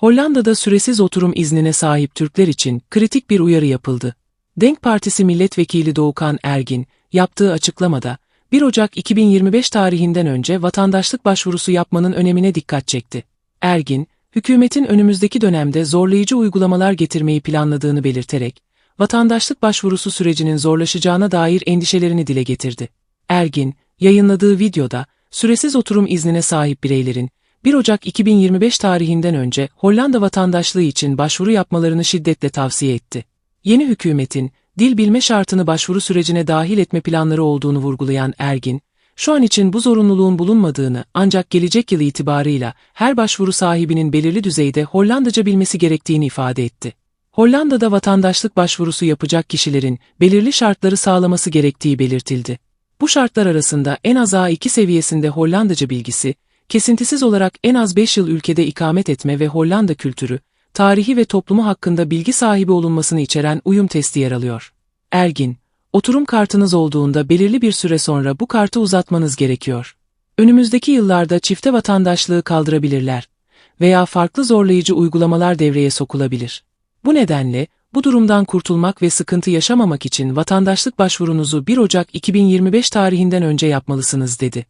Hollanda'da süresiz oturum iznine sahip Türkler için kritik bir uyarı yapıldı. Denk Partisi Milletvekili Doğukan Ergin, yaptığı açıklamada, 1 Ocak 2025 tarihinden önce vatandaşlık başvurusu yapmanın önemine dikkat çekti. Ergin, hükümetin önümüzdeki dönemde zorlayıcı uygulamalar getirmeyi planladığını belirterek, vatandaşlık başvurusu sürecinin zorlaşacağına dair endişelerini dile getirdi. Ergin, yayınladığı videoda, süresiz oturum iznine sahip bireylerin, 1 Ocak 2025 tarihinden önce Hollanda vatandaşlığı için başvuru yapmalarını şiddetle tavsiye etti. Yeni hükümetin, dil bilme şartını başvuru sürecine dahil etme planları olduğunu vurgulayan Ergin, şu an için bu zorunluluğun bulunmadığını ancak gelecek yıl itibarıyla her başvuru sahibinin belirli düzeyde Hollandaca bilmesi gerektiğini ifade etti. Hollanda'da vatandaşlık başvurusu yapacak kişilerin belirli şartları sağlaması gerektiği belirtildi. Bu şartlar arasında en az A2 seviyesinde Hollandaca bilgisi, kesintisiz olarak en az 5 yıl ülkede ikamet etme ve Hollanda kültürü, tarihi ve toplumu hakkında bilgi sahibi olunmasını içeren uyum testi yer alıyor. Ergin, oturum kartınız olduğunda belirli bir süre sonra bu kartı uzatmanız gerekiyor. Önümüzdeki yıllarda çifte vatandaşlığı kaldırabilirler veya farklı zorlayıcı uygulamalar devreye sokulabilir. Bu nedenle, bu durumdan kurtulmak ve sıkıntı yaşamamak için vatandaşlık başvurunuzu 1 Ocak 2025 tarihinden önce yapmalısınız dedi.